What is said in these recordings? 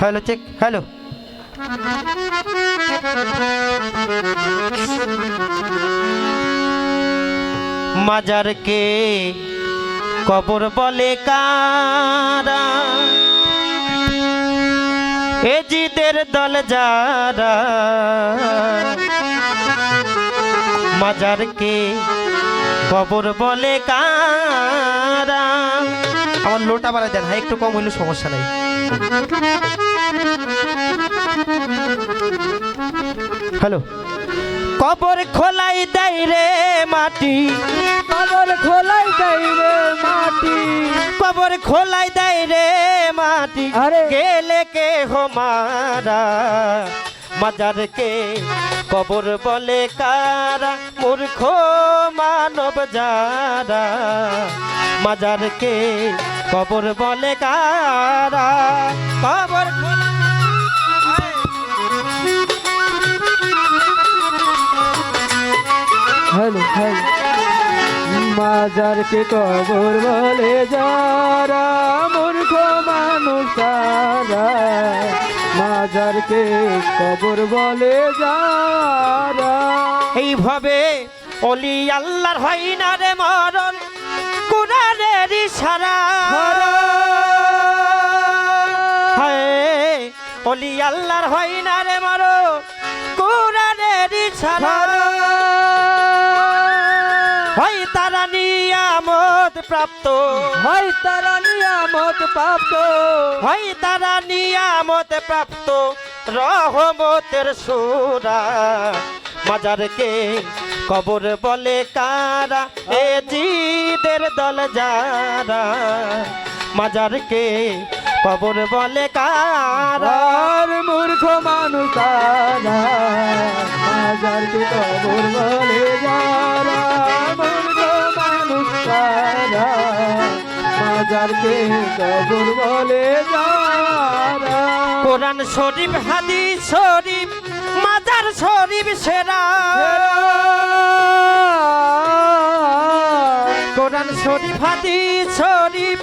Hello, check, hello. মাজারকে কবর বলে কারা? এ জিদের দল যারা? মাজারকে কবর বলে কারা? আমার লোটা বাড়াই দেন হ্যাঁ একটু কম হইলে সমস্যা নাই। হ্যালো। কবর খোলাই দেয় রে মাটি। কবর খোলাই দেয় রে মাটি। কবর খোলাই দেয় রে মাটি। আরে। গেলে কে হো মারা মাজারকে কবর বলে কারা? মূর্খ মানব যারা। মাজারকে কবর বলে কারা? কবর হ্যালো হ্যালো। মাজারকে কবর বলে যারা? মূর্খ মানুষ তারা। মাজারকে কবর বলে যারা? এইভাবে অলি আল্লাহর হয় না রে মরণ। ইশারা হায় অলি আল্লাহর হয় না রে মরণ কোরআনের ইশারা। হয় তারা নিয়ামত প্রাপ্ত। হয় তারা নিয়ামত প্রাপ্ত। হয় তারা নিয়ামত প্রাপ্ত রহমতের সুরা। মাজারকে কবর বলে কারা? এ জিদের দল যারা মাজারকে কবর বলে কারা? মূর্খ মানুষ তারা মাজারকে কবর বলে যারা? মূর্খ মানুষ তারা মাজারকে কবর বলে যারা? কোরআন শরীফ হাদিস শরীফ মাজার শরীফ সেরা। শরীফ হাদিস শরীফ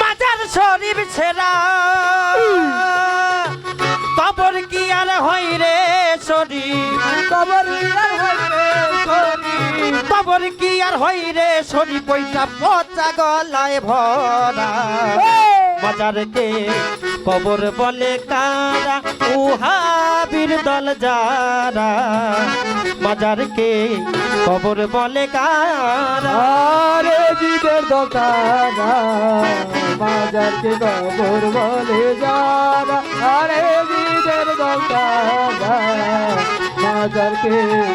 মাজার শরীফ সেরা কবর কি আর হই রে শরীফ? কবর কবর কি আর হই রে শরীফ? ওইটা পচা গলায় ভরা। মাজারকে কবর বলে কারা? উহাবির দল যারা মাজারকে কবর বলে কারা? জিদের দোকানা মাজারকে কবর বলে যারা? আরে জিদের দোকানা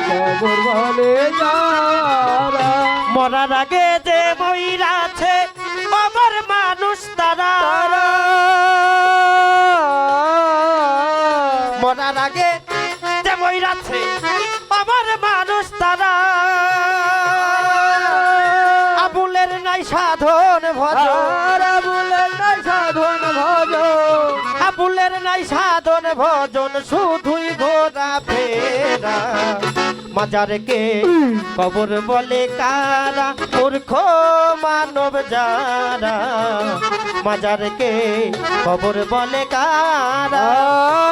কবর বলে যারা? মরার আগে যে ময়রাছে অমর মানুষ তারা। মরার আগে যে ময়রাছে আমার মানুষ তারা। আবুলের নাই সাধন ভজন। আবুলের নাই সাধন ভজ আবুলের নাই সাধন ভজন শুধুই ভোজ মাজারকে কবর বলে কারা মূর্খ মানব যারা? মাজারকে কবর বলে কারা?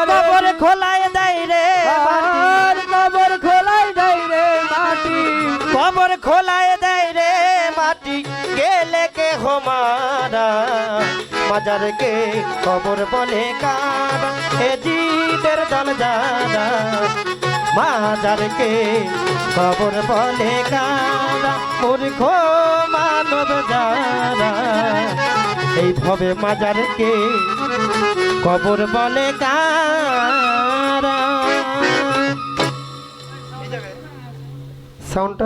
কবর খোলায় দেয় রে কবর খোলাই দেয় রে মাটি। কবর খোলায় দেয় রে মাটি। গেলে কে হোমারা মাজারকে কবর বলে কারা? এ জিদের দল যারা। মাজারকে কবর বলে কারা মূর্খ মানব যারা? এইভাবে মাজারকে কবর বলে কারা? সাউন্ডটা